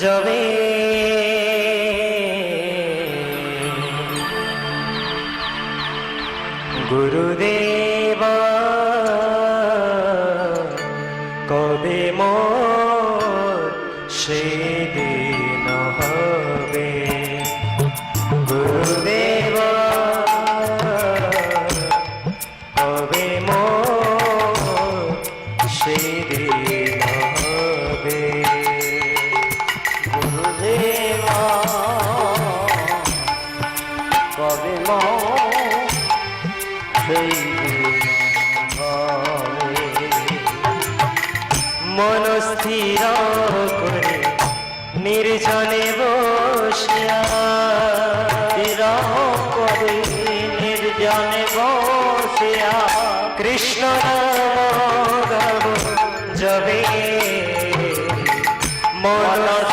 জবে। গুরুদেবা Motor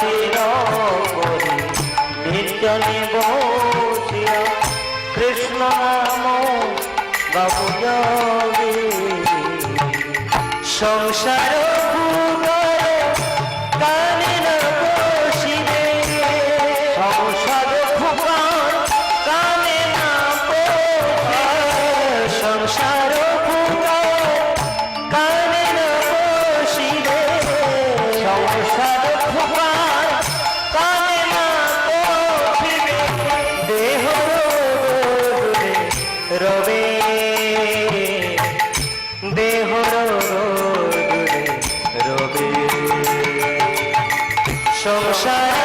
সংসার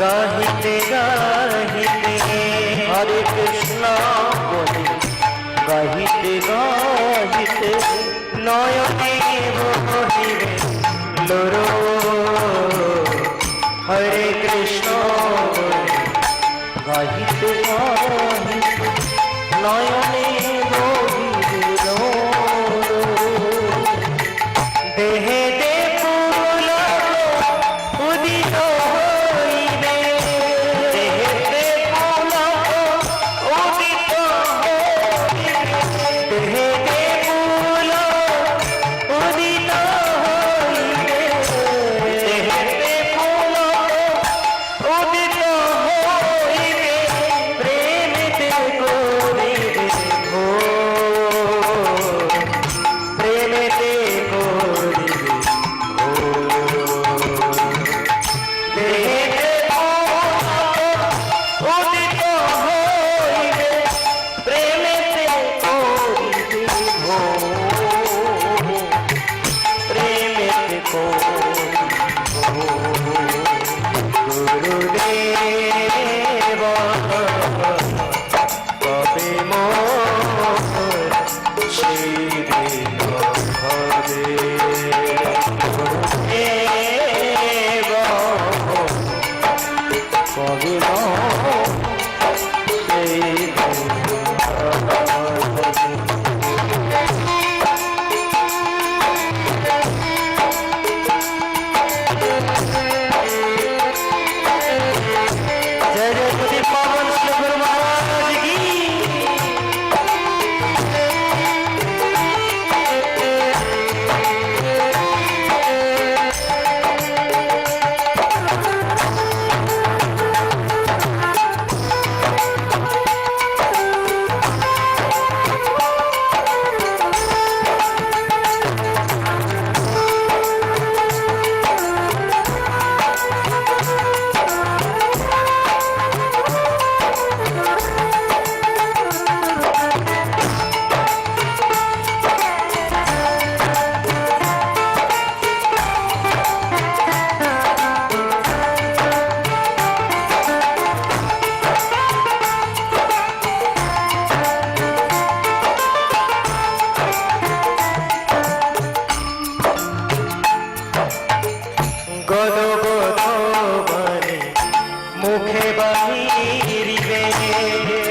গাহিতে গাহিতে হরে কৃষ্ণ বলে গাহিতে গাহিতে নয়নে হরিবে লোর হরে কৃষ্ণ বলে গাহিতে গাহিতে নয়নে হরি Oh.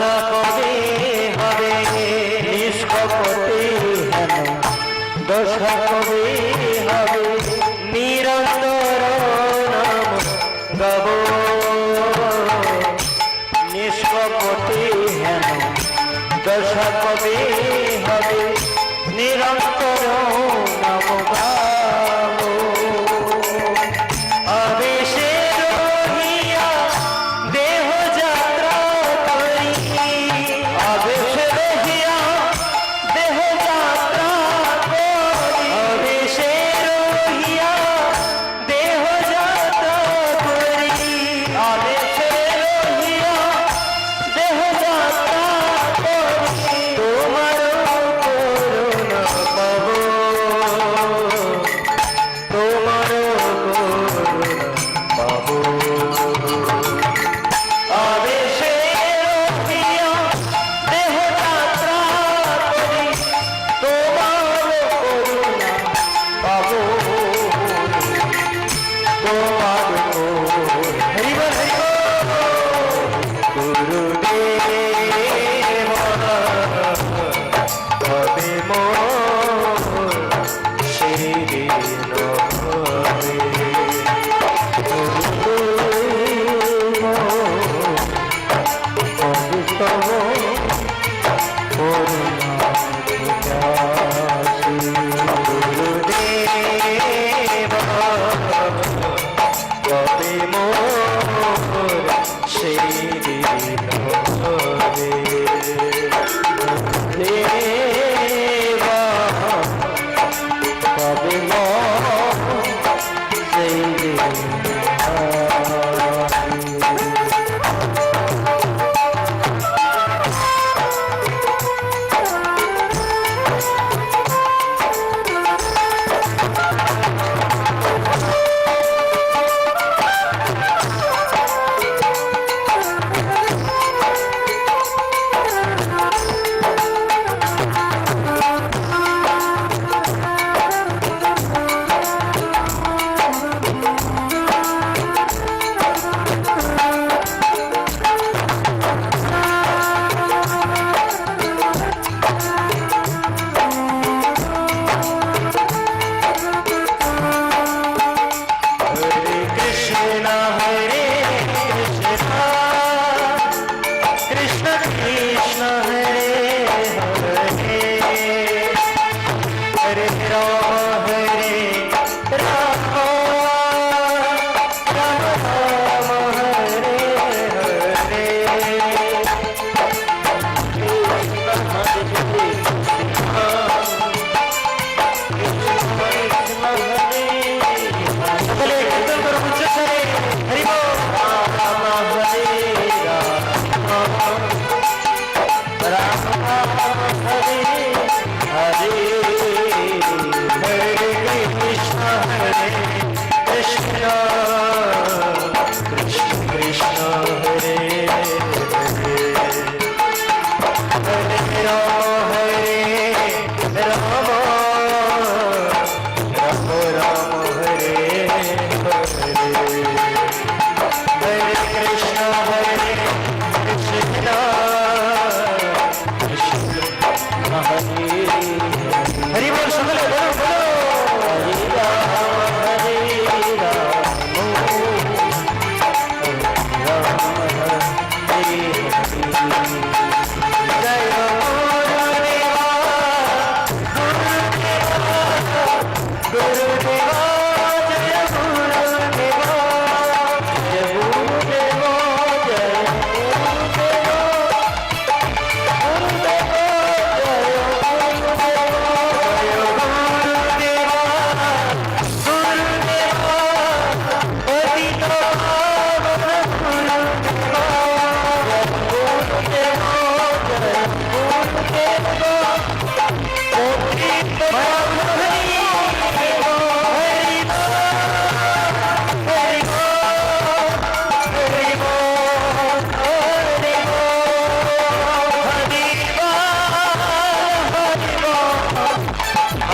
আশা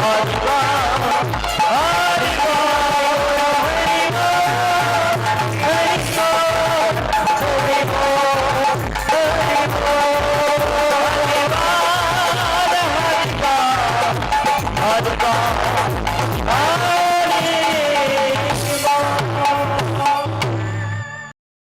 God.